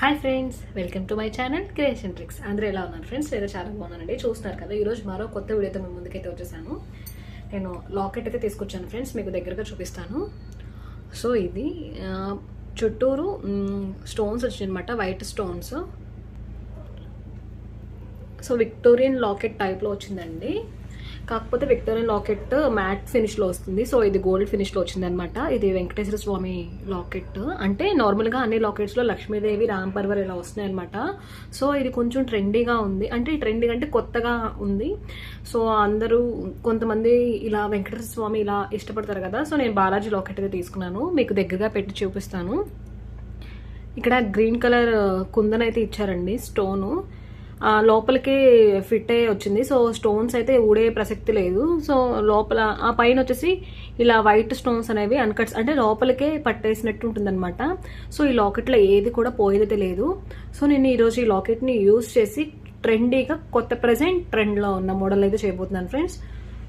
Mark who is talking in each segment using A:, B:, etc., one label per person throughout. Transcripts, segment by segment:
A: Hi friends welcome to my channel creation tricks. అందరూ ఎలా ఉన్నారు ఫ్రెండ్స్? లేదా చాలా బాగున్నానండి చూస్తున్నారు కదా ఈరోజు మరో కొత్త వీడియోతో మేము ముందుకైతే వచ్చేసాను. నేను లాకెట్ అయితే తీసుకొచ్చాను ఫ్రెండ్స్ మీకు దగ్గరగా చూపిస్తాను. సో ఇది చుట్టూరు స్టోన్స్ వచ్చిందనమాట white stones so Victorian locket టైప్లో వచ్చిందండి. కాకపోతే విక్టోరియన్ లాకెట్ మ్యాట్ ఫినిష్లో వస్తుంది. సో ఇది గోల్డ్ ఫినిష్లో వచ్చిందనమాట ఇది వెంకటేశ్వర స్వామి లాకెట్. అంటే నార్మల్గా అన్ని లాకెట్స్లో లక్ష్మీదేవి రామ్ పర్వర్ ఇలా వస్తున్నాయి అనమాట సో ఇది కొంచెం ట్రెండీగా ఉంది. అంటే ట్రెండీగా అంటే కొత్తగా ఉంది. సో అందరూ కొంతమంది ఇలా వెంకటేశ్వర స్వామి ఇలా ఇష్టపడతారు కదా. సో నేను బాలాజీ లాకెట్ అయితే తీసుకున్నాను. మీకు దగ్గరగా పెట్టి చూపిస్తాను. ఇక్కడ గ్రీన్ కలర్ కుందన్ అయితే ఇచ్చారండి స్టోను. లోపలికి ఫిట్ అయ్యి వచ్చింది. సో స్టోన్స్ అయితే ఊడే ప్రసక్తి లేదు. సో లోపల ఆ పైన వచ్చేసి ఇలా వైట్ స్టోన్స్ అనేవి అన్కట్స్ అంటే లోపలికే పట్టేసినట్టు ఉంటుందన్నమాట. సో ఈ లాకెట్లో ఏది కూడా పోయేదైతే లేదు. సో నేను ఈరోజు ఈ లాకెట్ని యూజ్ చేసి ట్రెండీగా కొత్త ప్రజెంట్ ట్రెండ్లో ఉన్న మోడల్ అయితే చేయబోతున్నాను ఫ్రెండ్స్.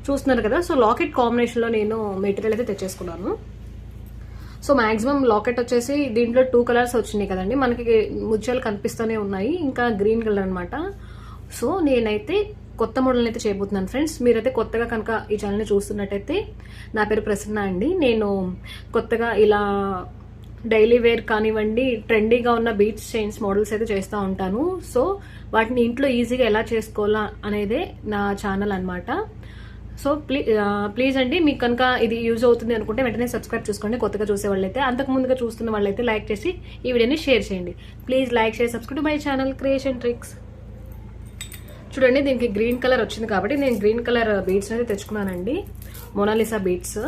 A: చూస్తున్నారు కదా సో లాకెట్ కాంబినేషన్లో నేను మెటీరియల్ అయితే తెచ్చేసుకున్నాను. సో మాక్సిమం లాకెట్ వచ్చేసి దీంట్లో టూ కలర్స్ వచ్చినాయి కదండి. మనకి ముత్యాలు కనిపిస్తూనే ఉన్నాయి. ఇంకా గ్రీన్ కలర్ అనమాట సో నేనైతే కొత్త మోడల్ అయితే చేయబోతున్నాను ఫ్రెండ్స్. మీరైతే కొత్తగా కనుక ఈ ఛానల్ని చూస్తున్నట్టయితే నా పేరు ప్రసన్న అండి. నేను కొత్తగా ఇలా డైలీ వేర్ కానివ్వండి ట్రెండీగా ఉన్న బీచ్ చైన్స్ మోడల్స్ అయితే చేస్తూ ఉంటాను. సో వాటిని ఇంట్లో ఈజీగా ఎలా చేసుకోవాలా అనేదే నా ఛానల్ అనమాట సో ప్లీజ్ ప్లీజ్ అండి మీకు కనుక ఇది యూజ్ అవుతుంది అనుకుంటే వెంటనే సబ్స్క్రైబ్ చేసుకోండి. కొత్తగా చూసే వాళ్ళైతే అంతకు ముందుగా చూస్తున్న వాళ్ళైతే లైక్ చేసి ఈ వీడియోని షేర్ చేయండి. Please like share subscribe my channel creation tricks చూడండి దీనికి గ్రీన్ కలర్ వచ్చింది కాబట్టి నేను గ్రీన్ కలర్ బీడ్స్ అయితే తెచ్చుకున్నానండి. మొనాలిసా బీడ్స్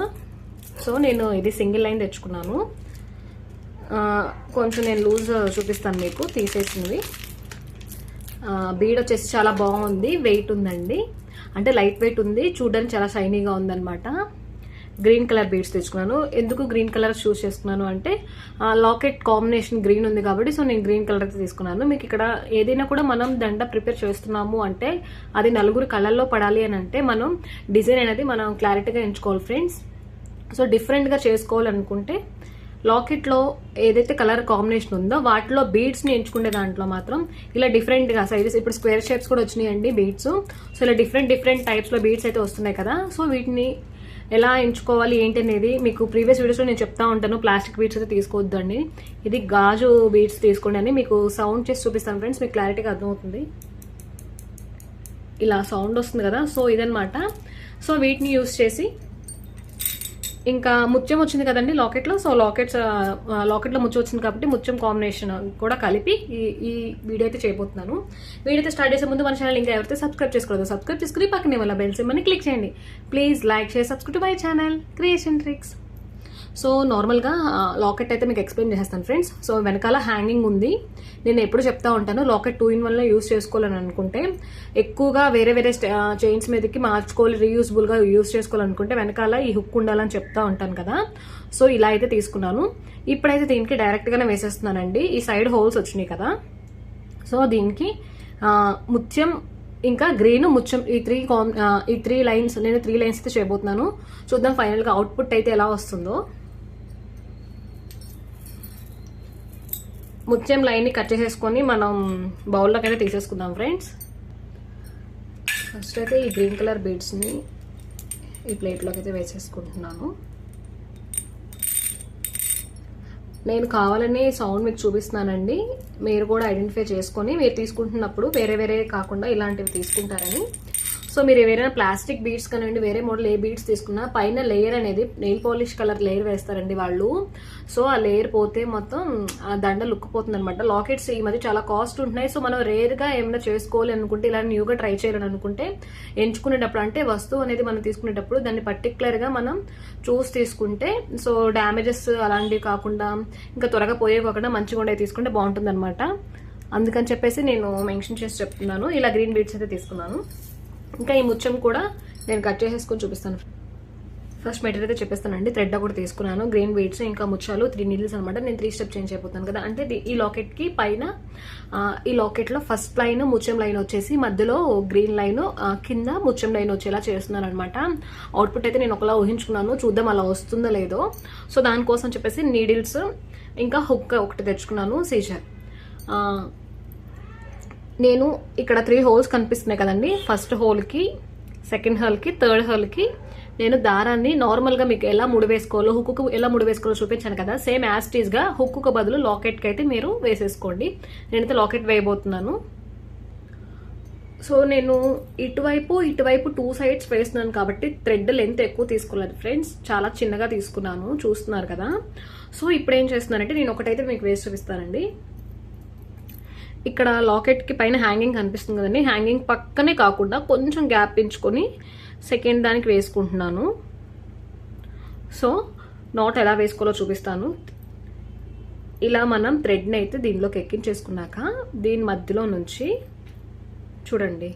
A: సో నేను ఇది సింగిల్ లైన్ తెచ్చుకున్నాను. Uh, కొంచెం నేను లూజ్ చూపిస్తాను మీకు తీసేసినవి. Uh, బీడ్ వచ్చేసి చాలా బాగుంది వెయిట్ ఉందండి. అంటే లైట్ వెయిట్ ఉంది చూడడానికి చాలా షైనీగా ఉందన్నమాట. గ్రీన్ కలర్ బీడ్స్ తెచ్చుకున్నాను. ఎందుకు గ్రీన్ కలర్ చూస్ చేసుకున్నాను అంటే లాకెట్ కాంబినేషన్ గ్రీన్ ఉంది కాబట్టి సో నేను గ్రీన్ కలర్ తీసుకున్నాను. మీకు ఇక్కడ ఏదైనా కూడా మనం దండ ప్రిపేర్ చేస్తున్నాము అంటే అది నలుగురు కలర్లో పడాలి అని అంటే మనం డిజైన్ అనేది మనం క్లారిటీగా ఎంచుకోవాలి ఫ్రెండ్స్ సో డిఫరెంట్గా చేసుకోవాలనుకుంటే లాకెట్లో ఏదైతే కలర్ కాంబినేషన్ ఉందో వాటిలో బీడ్స్ని ఎంచుకునే దాంట్లో మాత్రం ఇలా డిఫరెంట్గా సైజెస్ ఇప్పుడు స్క్వేర్ షేప్స్ కూడా వచ్చినాయండి బీడ్స్. సో ఇలా డిఫరెంట్ డిఫరెంట్ టైప్స్లో బీడ్స్ అయితే వస్తున్నాయి కదా. సో వీటిని ఎలా ఎంచుకోవాలి ఏంటి అనేది మీకు ప్రీవియస్ వీడియోస్లో నేను చెప్తా ఉంటాను. ప్లాస్టిక్ బీడ్స్ అయితే తీసుకోవద్దండి. ఇది గాజు బీడ్స్ తీసుకోండి అని మీకు సౌండ్ చేసి చూపిస్తాను ఫ్రెండ్స్ మీకు క్లారిటీగా అర్థమవుతుంది. ఇలా సౌండ్ వస్తుంది కదా. సో ఇదనమాట సో వీటిని యూస్ చేసి ఇంకా ముత్యం వచ్చింది కదండి లాకెట్లో. సో లాకెట్స్ లాకెట్లో ముత్యం వచ్చింది కాబట్టి ముత్యం కాంబినేషన్ కూడా కలిపి ఈ ఈ వీడియో అయితే చేయబోతున్నాను. వీడియో అయితే స్టార్ట్ చేసే ముందు మన ఛానల్ ఇంకా ఎవరైతే సబ్స్క్రైబ్ చేసుకోలేదు సబ్స్క్రైబ్ చేసుకుని పక్కనే వాళ్ళ బెల్ సిమ్మని క్లిక్ చేయండి. Please like share subscribe my channel creation tricks. So నార్మల్గా లాకెట్ అయితే మీకు ఎక్స్ప్లెయిన్ చేస్తాను ఫ్రెండ్స్. సో వెనకాల హ్యాంగింగ్ ఉంది. నేను ఎప్పుడు చెప్తా ఉంటాను లాకెట్ టూ ఇన్ వన్లో యూస్ చేసుకోవాలని అనుకుంటే ఎక్కువగా వేరే వేరే చైన్స్ మీదకి మార్చుకోవాలి రీయూజబుల్గా యూస్ చేసుకోవాలనుకుంటే వెనకాల ఈ హుక్ ఉండాలని చెప్తా ఉంటాను కదా. సో ఇలా అయితే తీసుకున్నాను. ఇప్పుడైతే దీనికి డైరెక్ట్గానే వేసేస్తున్నానండి. ఈ సైడ్ హోల్స్ వచ్చినాయి కదా. సో దీనికి ముత్యం ఇంకా గ్రీన్ ముత్యం ఈ త్రీ కాం ఈ త్రీ లైన్స్ నేను త్రీ లైన్స్ అయితే చేయబోతున్నాను. చూద్దాం ఫైనల్గా అవుట్పుట్ అయితే ఎలా వస్తుందో. ముత్యం లైన్ని కట్ చేసేసుకొని మనం బౌల్లోకి అయితే తీసేసుకుందాం ఫ్రెండ్స్ ఫస్ట్ అయితే ఈ గ్రీన్ కలర్ బీడ్స్ని ఈ ప్లేట్లోకి అయితే వేసేసుకుంటున్నాను. నేను కావాలని సౌండ్ మీకు చూపిస్తున్నానండి. మీరు కూడా ఐడెంటిఫై చేసుకొని మీరు తీసుకుంటున్నప్పుడు వేరే వేరే కాకుండా ఇలాంటివి తీసుకుంటారని. సో మీరు ఏవైనా ప్లాస్టిక్ బీడ్స్ కానివ్వండి వేరే మోడల్ ఏ బీడ్స్ తీసుకున్నా పైన లేయర్ అనేది నెయిల్ పాలిష్ కలర్ లేయర్ వేస్తారండి వాళ్ళు. సో ఆ లేయర్ పోతే మొత్తం ఆ దండ లుక్ పోతుంది అనమాట లాకెట్స్ ఈ మధ్య చాలా కాస్ట్ ఉంటున్నాయి. సో మనం రేర్గా ఏమైనా చేసుకోవాలి అనుకుంటే ఇలా న్యూగా ట్రై చేయాలని అనుకుంటే ఎంచుకునేటప్పుడు అంటే వస్తువు అనేది మనం తీసుకునేటప్పుడు దాన్ని పర్టికులర్గా మనం చూసి తీసుకుంటే సో డ్యామేజెస్ అలాంటివి కాకుండా ఇంకా త్వరగా పోయే కాకుండా మంచిగా ఉండే తీసుకుంటే బాగుంటుంది అనమాట అందుకని చెప్పేసి నేను మెన్షన్ చేసి చెప్తున్నాను. ఇలా గ్రీన్ బీడ్స్ అయితే తీసుకున్నాను. ఇంకా ఈ ముత్యం కూడా నేను కట్ చేసేసుకొని చూపిస్తాను. ఫస్ట్ మెటీరియల్ అయితే చెప్పేస్తానండి. థ్రెడ్ కూడా తీసుకున్నాను. గ్రీన్ బీడ్స్ ఇంకా ముచ్చాలు త్రీ నీడిల్స్ అనమాట నేను త్రీ స్టెప్ చేంజ్ అయిపోతాను కదా. అంటే ఈ లాకెట్కి పైన ఈ లాకెట్లో ఫస్ట్ లైన్ ముచ్చం లైన్ వచ్చేసి మధ్యలో గ్రీన్ లైన్ కింద ముచ్చం లైన్ వచ్చేలా చేస్తున్నాను అనమాట అవుట్పుట్ అయితే నేను ఒకలా ఊహించుకున్నాను. చూద్దాం అలా వస్తుందో లేదో. సో దానికోసం చెప్పేసి నీడిల్స్ ఇంకా హుక్ ఒకటి తెచ్చుకున్నాను సీజర్ నేను ఇక్కడ త్రీ హోల్స్ కనిపిస్తున్నాయి కదండి. ఫస్ట్ హోల్కి సెకండ్ హోల్కి థర్డ్ హోల్కి నేను దారాన్ని నార్మల్గా మీకు ఎలా ముడి వేసుకోవాలో హుక్కు ఎలా ముడి వేసుకోవాలో చూపించాను కదా. సేమ్ యాస్టీజ్గా హుక్కు బదులు లాకెట్కి అయితే మీరు వేసేసుకోండి. నేనైతే లాకెట్ వేయబోతున్నాను. సో నేను ఇటువైపు ఇటువైపు టూ సైడ్స్ వేస్తున్నాను కాబట్టి థ్రెడ్ లెంత్ ఎక్కువ తీసుకోలేదు ఫ్రెండ్స్ చాలా చిన్నగా తీసుకున్నాను చూస్తున్నారు కదా. సో ఇప్పుడు ఏం చేస్తున్నానంటే నేను ఒకటైతే మీకు వేసి చూపిస్తానండి. ఇక్కడ లాకెట్కి పైన హ్యాంగింగ్ కనిపిస్తుంది కదండి. హ్యాంగింగ్ పక్కనే కాకుండా కొంచెం గ్యాప్ పెంచుకొని సెకండ్ దానికి వేసుకుంటున్నాను. సో నాట్ ఎలా వేసుకోవాలో చూపిస్తాను. ఇలా మనం థ్రెడ్ని అయితే దీనిలోకి ఎక్కించేసుకున్నాక దీని మధ్యలో నుంచి చూడండి.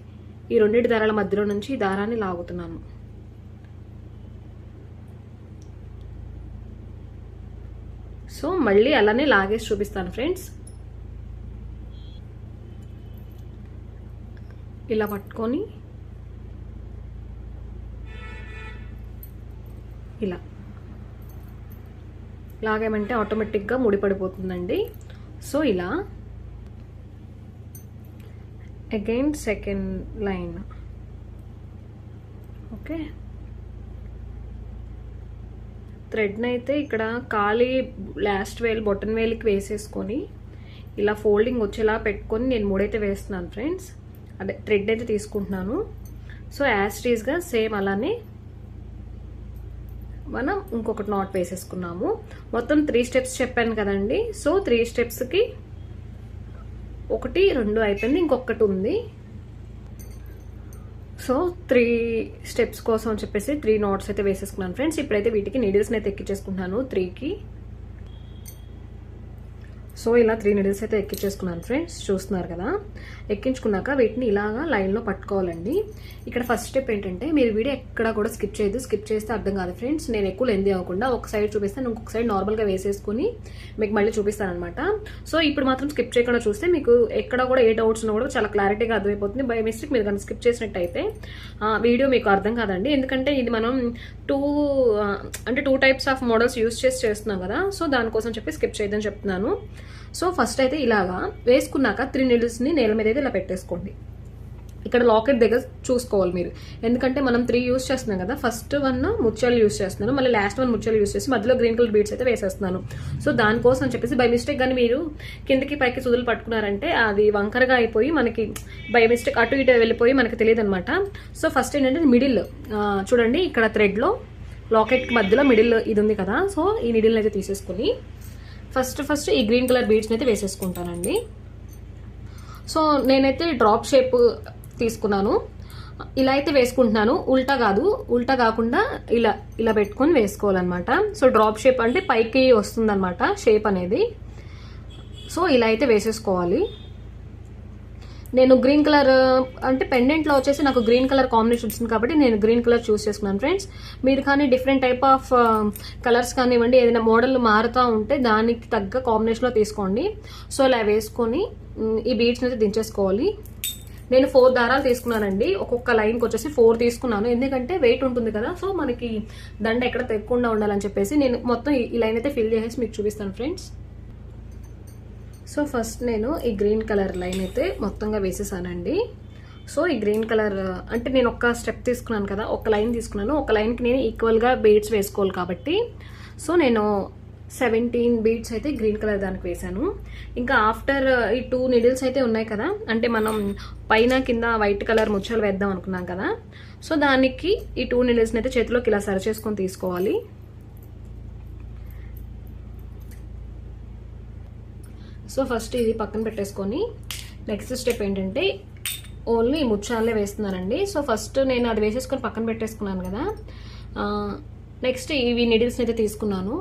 A: ఈ రెండింటి దారాల మధ్యలో నుంచి ఈ దారాన్ని లాగుతున్నాను. సో మళ్ళీ అలానే లాగేసి చూపిస్తాను ఫ్రెండ్స్. ఇలా పట్టుకొని ఇలా. లాగేమంటే ఆటోమేటిక్గా ముడిపడిపోతుందండి సో ఇలా. అగైన్ సెకండ్ లైన్ ఓకే థ్రెడ్ని అయితే ఇక్కడ ఖాళీ లాస్ట్ వేల్ బొటన్ వేల్కి వేసేసుకొని ఇలా ఫోల్డింగ్ వచ్చేలా పెట్టుకొని నేను మూడైతే వేస్తున్నాను ఫ్రెండ్స్ అదే థ్రెడ్ అయితే తీసుకుంటున్నాను. సో యాస్ట్రీస్గా సేమ్ అలానే మనం ఇంకొకటి నాట్ వేసేసుకున్నాము. మొత్తం త్రీ స్టెప్స్ చెప్పాను కదండి. సో త్రీ స్టెప్స్కి ఒకటి రెండు అయిపోయింది ఇంకొకటి ఉంది. సో త్రీ స్టెప్స్ కోసం చెప్పేసి త్రీ నాట్స్ అయితే వేసేసుకున్నాను ఫ్రెండ్స్ ఇప్పుడైతే వీటికి నీడిల్స్ని అయితే ఎక్కించేసుకుంటున్నాను త్రీకి సో ఇలా త్రీ నీడిల్స్ అయితే ఎక్కించేసుకున్నాను ఫ్రెండ్స్ చూస్తున్నారు కదా. ఎక్కించుకున్నాక వీటిని ఇలాగా లైన్లో పట్టుకోవాలండి. ఇక్కడ ఫస్ట్ స్టెప్ ఏంటంటే మీరు వీడియో ఎక్కడ కూడా స్కిప్ చేయదు స్కిప్ చేస్తే అర్థం కాదు ఫ్రెండ్స్ నేను ఎక్కువ లెంది అవ్వకుండా ఒక సైడ్ చూపిస్తాను ఇంకొక సైడ్ నార్మల్గా వేసేసుకుని మీకు మళ్ళీ చూపిస్తాను అనమాట సో ఇప్పుడు మాత్రం స్కిప్ చేయకుండా చూస్తే మీకు ఎక్కడ కూడా ఏ డౌట్స్ ఉన్నా కూడా చాలా క్లారిటీగా అర్థమైపోతుంది. బై మిస్టేక్ మీరు కనుక స్కిప్ చేసినట్టయితే వీడియో మీకు అర్థం కాదండి. ఎందుకంటే ఇది మనం టూ అంటే two types of models use చేసి చేస్తున్నాం కదా. సో దానికోసం చెప్పి స్కిప్ చేయదని చెప్తున్నాను. సో ఫస్ట్ అయితే ఇలాగా వేసుకున్నాక త్రీ నీడిల్స్ని నేల మీద అయితే ఇలా పెట్టేసుకోండి. ఇక్కడ లాకెట్ దగ్గర చూసుకోవాలి మీరు. ఎందుకంటే మనం త్రీ యూస్ చేస్తున్నాం కదా ఫస్ట్ వన్ ముచ్చాలు యూస్ చేస్తున్నాను మళ్ళీ లాస్ట్ వన్ ముచ్చాలు యూస్ చేసి మధ్యలో గ్రీన్ కలర్ బీడ్స్ అయితే వేసేస్తున్నాను. సో దానికోసం అని చెప్పేసి బై మిస్టేక్ కానీ మీరు కిందకి పైకి సుదులు పట్టుకున్నారంటే అది వంకరగా అయిపోయి మనకి బై మిస్టేక్ అటు ఇటు వెళ్ళిపోయి మనకి తెలియదు అనమాట సో ఫస్ట్ ఏంటంటే మిడిల్ చూడండి ఇక్కడ థ్రెడ్లో లాకెట్ మధ్యలో మిడిల్ ఇది ఉంది కదా సో ఈ నిడిల్ని అయితే తీసేసుకుని ఫస్ట్ ఫస్ట్ ఈ గ్రీన్ కలర్ బీడ్స్ని అయితే వేసేసుకుంటానండి. సో నేనైతే డ్రాప్ షేప్ తీసుకున్నాను. ఇలా అయితే వేసుకుంటున్నాను. ఉల్టా కాదు ఉల్టా కాకుండా ఇలా ఇలా పెట్టుకొని వేసుకోవాలన్నమాట. సో డ్రాప్ షేప్ అంటే పైకి వస్తుందన్నమాట షేప్ అనేది. సో ఇలా అయితే వేసేసుకోవాలి. నేను గ్రీన్ కలర్ అంటే పెండెంట్లో వచ్చేసి నాకు గ్రీన్ కలర్ కాంబినేషన్ వచ్చింది కాబట్టి నేను గ్రీన్ కలర్ చూస్ చేసుకున్నాను ఫ్రెండ్స్ మీరు కానీ డిఫరెంట్ టైప్ ఆఫ్ కలర్స్ కానివ్వండి ఏదైనా మోడల్ మారుతూ ఉంటే దానికి తగ్గ కాంబినేషన్లో తీసుకోండి. సో ఇలా వేసుకొని ఈ బీడ్స్ని అయితే దించేసుకోవాలి. నేను ఫోర్ దారాలు తీసుకున్నానండి. ఒక్కొక్క లైన్కి వచ్చేసి ఫోర్ తీసుకున్నాను. ఎందుకంటే వెయిట్ ఉంటుంది కదా సో మనకి దండ ఎక్కడ తెక్కకుండా ఉండాలని చెప్పేసి నేను మొత్తం ఈ లైన్ అయితే ఫిల్ చేసేసి మీకు చూపిస్తాను ఫ్రెండ్స్ సో ఫస్ట్ నేను ఈ గ్రీన్ కలర్ లైన్ అయితే మొత్తంగా వేసేసానండి. సో ఈ గ్రీన్ కలర్ అంటే నేను ఒక స్టెప్ తీసుకున్నాను కదా ఒక లైన్ తీసుకున్నాను. ఒక లైన్కి నేను ఈక్వల్గా బీడ్స్ వేసుకోవాలి కాబట్టి. సో నేను సెవెంటీన్ బీడ్స్ అయితే గ్రీన్ కలర్ దానికి వేశాను ఇంకా ఆఫ్టర్ ఈ టూ నిడిల్స్ అయితే ఉన్నాయి కదా అంటే మనం పైన కింద వైట్ కలర్ ముచ్చలు వేద్దాం అనుకున్నాం కదా. సో దానికి ఈ టూ నిడిల్స్ని అయితే చేతిలోకి ఇలా సరి చేసుకొని తీసుకోవాలి. సో ఫస్ట్ ఇది పక్కన పెట్టేసుకొని నెక్స్ట్ స్టెప్ ఏంటంటే ఓన్లీ ముచ్చాలే వేస్తున్నానండి. సో ఫస్ట్ నేను అది వేసేసుకొని పక్కన పెట్టేసుకున్నాను కదా. నెక్స్ట్ ఇవి నిడిల్స్ని అయితే తీసుకున్నాను.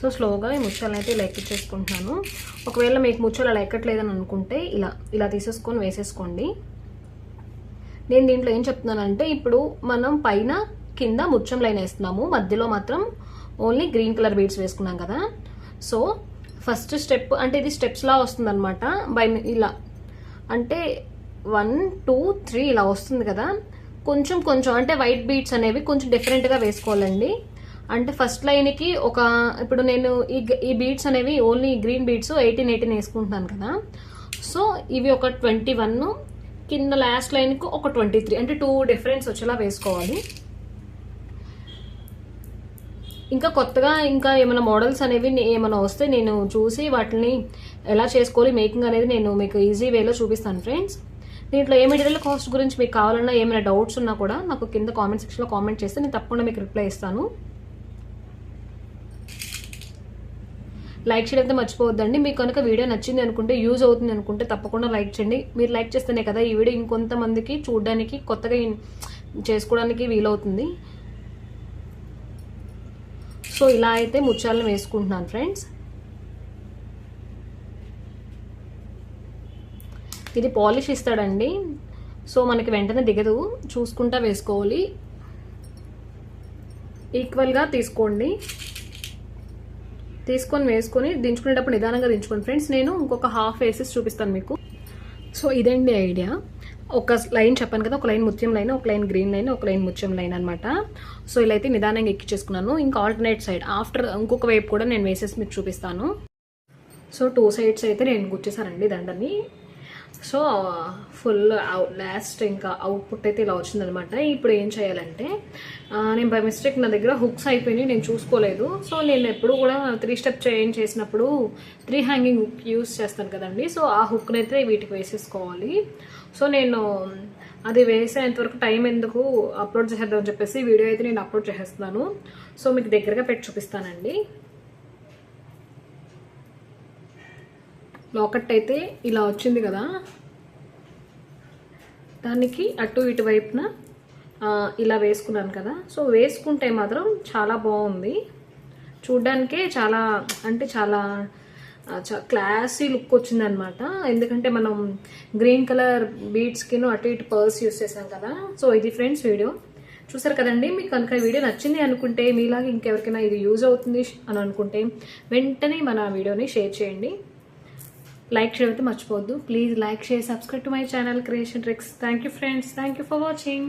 A: సో స్లోగా ఈ ముచ్చాలను అయితే ఇలా ఎక్కించేసుకుంటున్నాను ఒకవేళ మీకు ముచ్చాలు అలా ఎక్కట్లేదని అనుకుంటే ఇలా ఇలా తీసేసుకొని వేసేసుకోండి. నేను దీంట్లో ఏం చెప్తున్నానంటే ఇప్పుడు మనం పైన కింద ముచ్చం లైన్ వేస్తున్నాము. మధ్యలో మాత్రం ఓన్లీ గ్రీన్ కలర్ బీడ్స్ వేసుకున్నాం కదా. సో ఫస్ట్ స్టెప్ అంటే ఇది స్టెప్స్లా వస్తుంది అనమాట బై ఇలా. అంటే వన్ టూ త్రీ ఇలా వస్తుంది కదా. కొంచెం కొంచెం అంటే వైట్ బీట్స్ అనేవి కొంచెం డిఫరెంట్గా వేసుకోవాలండి. అంటే ఫస్ట్ లైన్కి ఒక ఇప్పుడు నేను ఈ ఈ బీట్స్ అనేవి only green beads eighteen eighteen వేసుకుంటున్నాను కదా. సో ఇవి ఒక ట్వంటీ వన్ కింద లాస్ట్ లైన్కి ఒక ట్వంటీ త్రీ అంటే టూ డిఫరెన్స్ వచ్చేలా వేసుకోవాలి. ఇంకా కొత్తగా ఇంకా ఏమైనా మోడల్స్ అనేవి ఏమైనా వస్తే నేను చూసి వాటిని ఎలా చేసుకోవాలి మేకింగ్ అనేది నేను మీకు ఈజీ వేలో చూపిస్తాను ఫ్రెండ్స్. దీంట్లో ఏ మెటీరియల్ కాస్ట్ గురించి మీకు కావాలన్నా ఏమైనా డౌట్స్ ఉన్నా కూడా నాకు కింద కామెంట్ సెక్షన్లో కామెంట్ చేస్తే నేను తప్పకుండా మీకు రిప్లై ఇస్తాను. లైక్ చేయడం అయితే మర్చిపోవద్దండి. మీకు కనుక వీడియో నచ్చింది అనుకుంటే యూజ్ అవుతుంది అనుకుంటే తప్పకుండా లైక్ చేయండి. మీరు లైక్ చేస్తేనే కదా ఈ వీడియో ఇంకొంతమందికి చూడడానికి కొత్తగా చేసుకోవడానికి వీలవుతుంది. సో ఇలా అయితే ముత్యాలను వేసుకుంటున్నాను ఫ్రెండ్స్ ఇది పాలిష్ ఇస్తాడండి. సో మనకి వెంటనే దిగదు. చూసుకుంటా వేసుకోవాలి. ఈక్వల్గా తీసుకోండి. తీసుకొని వేసుకొని దించుకునేటప్పుడు నిదానంగా దించుకోండి ఫ్రెండ్స్ నేను ఇంకొక హాఫ్ వేసేసి చూపిస్తాను మీకు. సో ఇదండి ఐడియా. ఒక లైన్ చెప్పాను కదా ఒక లైన్ ముత్యం లైన్ ఒక లైన్ గ్రీన్ లైన్ ఒక లైన్ ముత్యం లైన్ అనమాట సో ఇలా అయితే నిదానంగా ఎక్కించేసుకున్నాను ఇంకా ఆల్టర్నేట్ సైడ్ ఆఫ్టర్ ఇంకొక వైపు కూడా నేను వేసేసి మీకు చూపిస్తాను. సో టూ సైడ్స్ అయితే నేను గుచ్చేసానండి దండని. సో ఫుల్ లాస్ట్ ఇంకా అవుట్పుట్ అయితే ఇలా వచ్చిందనమాట ఇప్పుడు ఏం చేయాలంటే నేను బై మిస్టేక్ నా దగ్గర హుక్స్ అయిపోయినాయి నేను చూసుకోలేదు. సో నేను ఎప్పుడు కూడా త్రీ స్టెప్ చేంజ్ చేసినప్పుడు త్రీ హ్యాంగింగ్ హుక్ యూస్ చేస్తాను కదండి. సో ఆ హుక్ని అయితే వీటికి వేసేసుకోవాలి. సో నేను అది వేసేంతవరకు టైం ఎందుకు అప్లోడ్ చేసేద్దామని చెప్పేసి వీడియో అయితే నేను అప్లోడ్ చేసేస్తున్నాను. సో మీకు దగ్గరగా పెట్టి చూపిస్తానండి. లాకెట్ అయితే ఇలా వచ్చింది కదా. దానికి అటు ఇటు వైపున ఇలా వేసుకున్నాను కదా. సో వేసుకుంటే మాత్రం చాలా బాగుంది. చూడ్డానికే చాలా అంటే చాలా క్లాసీ లుక్ వచ్చిందనమాట ఎందుకంటే మనం గ్రీన్ కలర్ బీడ్స్కి అటు ఇటు పర్స్ యూస్ చేసాం కదా. సో ఇది ఫ్రెండ్స్ వీడియో చూసారు కదండి? మీకు కనుక వీడియో నచ్చింది అనుకుంటే మీలాగా ఇంకెవరికైనా ఇది యూజ్ అవుతుంది అని అనుకుంటే వెంటనే మన వీడియోని షేర్ చేయండి. లైక్ చేయడం అయితే మర్చిపోవద్దు. Please like share subscribe to my channel creation tricks thank you friends thank you for watching